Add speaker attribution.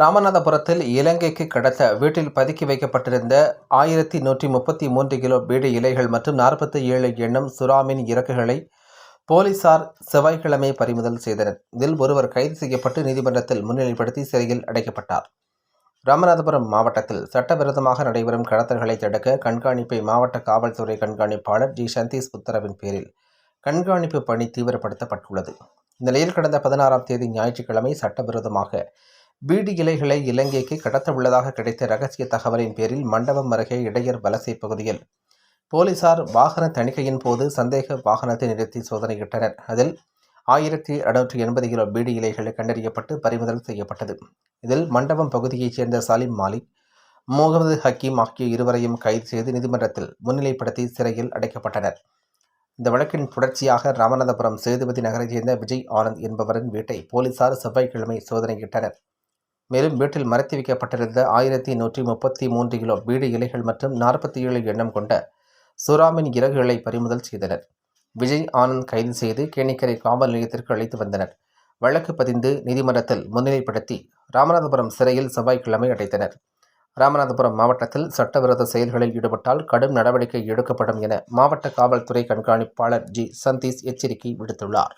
Speaker 1: ராமநாதபுரத்தில் இலங்கைக்கு கடத்த வீட்டில் பதுக்கி வைக்கப்பட்டிருந்த ஆயிரத்தி நூற்றி முப்பத்தி மூன்று கிலோ பீடி இலைகள் மற்றும் நாற்பத்தி ஏழு எண்ணம் சுறாமின் இறக்குகளை போலீசார் செவ்வாய்க்கிழமை பறிமுதல் செய்தனர். இதில் ஒருவர் கைது செய்யப்பட்டு நீதிமன்றத்தில் முன்னிலைப்படுத்தி சிறையில் அடைக்கப்பட்டார். ராமநாதபுரம் மாவட்டத்தில் சட்டவிரோதமாக நடைபெறும் கடத்தல்களை தடுக்க கண்காணிப்பை மாவட்ட காவல்துறை கண்காணிப்பாளர் ஜி. சந்தீஷ் உத்தரவின் பேரில் கண்காணிப்பு பணி தீவிரப்படுத்தப்பட்டுள்ளது. இந்நிலையில் கடந்த பதினாறாம் தேதி ஞாயிற்றுக்கிழமை சட்டவிரோதமாக பீடி இலைகளை இலங்கைக்கு கடத்த உள்ளதாக கிடைத்த ரகசிய தகவலின் பேரில் மண்டபம் அருகே இடையர் வலசை பகுதியில் போலீசார் வாகன தணிக்கையின் போது சந்தேக வாகனத்தை நிறுத்தி சோதனையிட்டனர். அதில் ஆயிரத்தி அறுநூற்றி எண்பது கிலோ பீடி இலைகள் கண்டறியப்பட்டு பறிமுதல் செய்யப்பட்டது. இதில் மண்டபம் பகுதியைச் சேர்ந்த சலீம் மாலிக் முகமது ஹக்கீம் ஆகிய இருவரையும் கைது செய்து நீதிமன்றத்தில் முன்னிலைப்படுத்தி சிறையில் அடைக்கப்பட்டனர். இந்த வழக்கின் தொடர்ச்சியாக ராமநாதபுரம் சேதுபதி நகரைச் சேர்ந்த விஜய் ஆனந்த் என்பவரின் வீட்டை போலீசார் செவ்வாய்க்கிழமை சோதனையிட்டனர். மேலும் வீட்டில் மறைத்து வைக்கப்பட்டிருந்த ஆயிரத்தி நூற்றி முப்பத்தி மூன்று கிலோ பீடி இலைகள் மற்றும் நாற்பத்தி ஏழு எண்ணம் கொண்ட சுறாமின் இறகுகளை பறிமுதல் செய்தனர். விஜய் ஆனந்த் கைது செய்து கேணிக்கரை காவல் நிலையத்திற்கு அழைத்து வந்தனர். வழக்கு பதிந்து நீதிமன்றத்தில் முன்னிலைப்படுத்தி ராமநாதபுரம் சிறையில் செவ்வாய்க்கிழமை அடைத்தனர். ராமநாதபுரம் மாவட்டத்தில் சட்டவிரோத செயல்களில் ஈடுபட்டால் கடும் நடவடிக்கை எடுக்கப்படும் என மாவட்ட காவல்துறை கண்காணிப்பாளர் ஜி சந்தீஷ் எச்சரிக்கை விடுத்துள்ளார்.